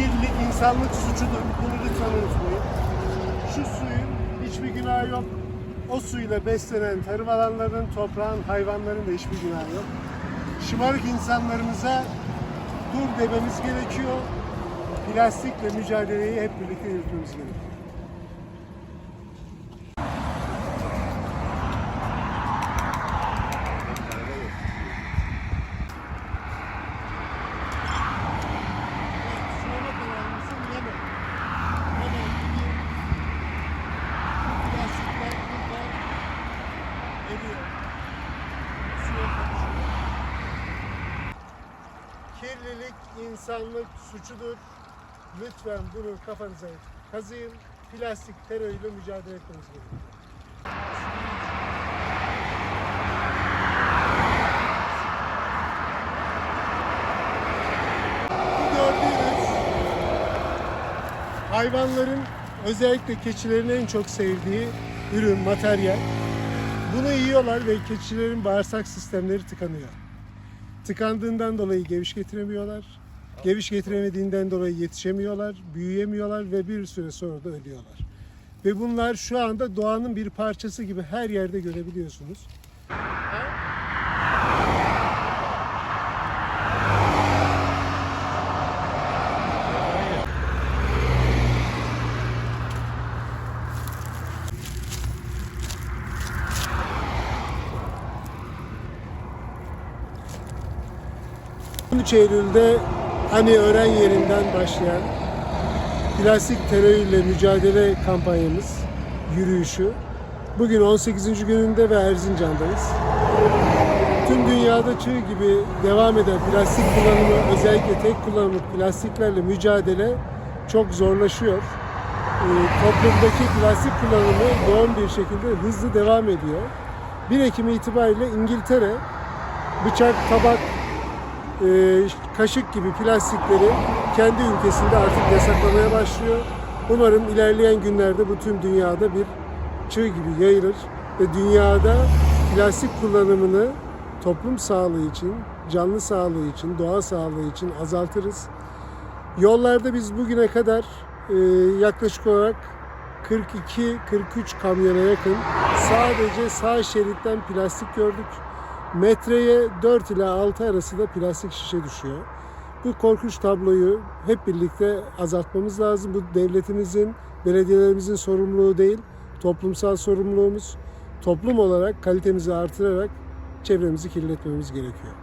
kirlilik insanlık suçudur. Bunu lütfen unutmayın. Şu suyun hiçbir günahı yok. O suyla beslenen tarım alanlarının, toprağın, hayvanların da hiçbir günahı yok. Şımarık insanlarımıza dur dememiz gerekiyor. Plastikle mücadeleyi hep birlikte yürütmemiz gerekiyor. Kirlilik insanlık suçudur. Lütfen bunu kafanıza kazıyın. Plastik terörüyle mücadele etmeniz gerekiyor. Gördüğünüz hayvanların özellikle keçilerin en çok sevdiği ürün, materyal. Bunu yiyorlar ve keçilerin bağırsak sistemleri tıkanıyor. Tıkandığından dolayı geviş getiremiyorlar. Geviş getiremediğinden dolayı yetişemiyorlar, büyüyemiyorlar ve bir süre sonra da ölüyorlar. Ve bunlar şu anda doğanın bir parçası gibi her yerde görebiliyorsunuz. ...13 Eylül'de hani öğren yerinden başlayan plastik terörüyle mücadele kampanyamız, yürüyüşü bugün 18. gününde ve Erzincan'dayız. Tüm dünyada çığ gibi devam eden plastik kullanımı, özellikle tek kullanımlı plastiklerle mücadele çok zorlaşıyor. Ee, toplumdaki plastik kullanımı yoğun bir şekilde hızlı devam ediyor. 1 Ekim itibariyle İngiltere bıçak, tabak, e, kaşık gibi plastikleri kendi ülkesinde artık yasaklamaya başlıyor. Umarım ilerleyen günlerde bu tüm dünyada bir çığ gibi yayılır ve dünyada plastik kullanımını toplum sağlığı için, canlı sağlığı için, doğa sağlığı için azaltırız. Yollarda biz bugüne kadar e, yaklaşık olarak 42-43 kamyona yakın sadece sağ şeritten plastik gördük. Metreye 4 ile 6 arası da plastik şişe düşüyor. Bu korkunç tabloyu hep birlikte azaltmamız lazım. Bu devletimizin, belediyelerimizin sorumluluğu değil, toplumsal sorumluluğumuz. Toplum olarak kalitemizi artırarak çevremizi kirletmemiz gerekiyor.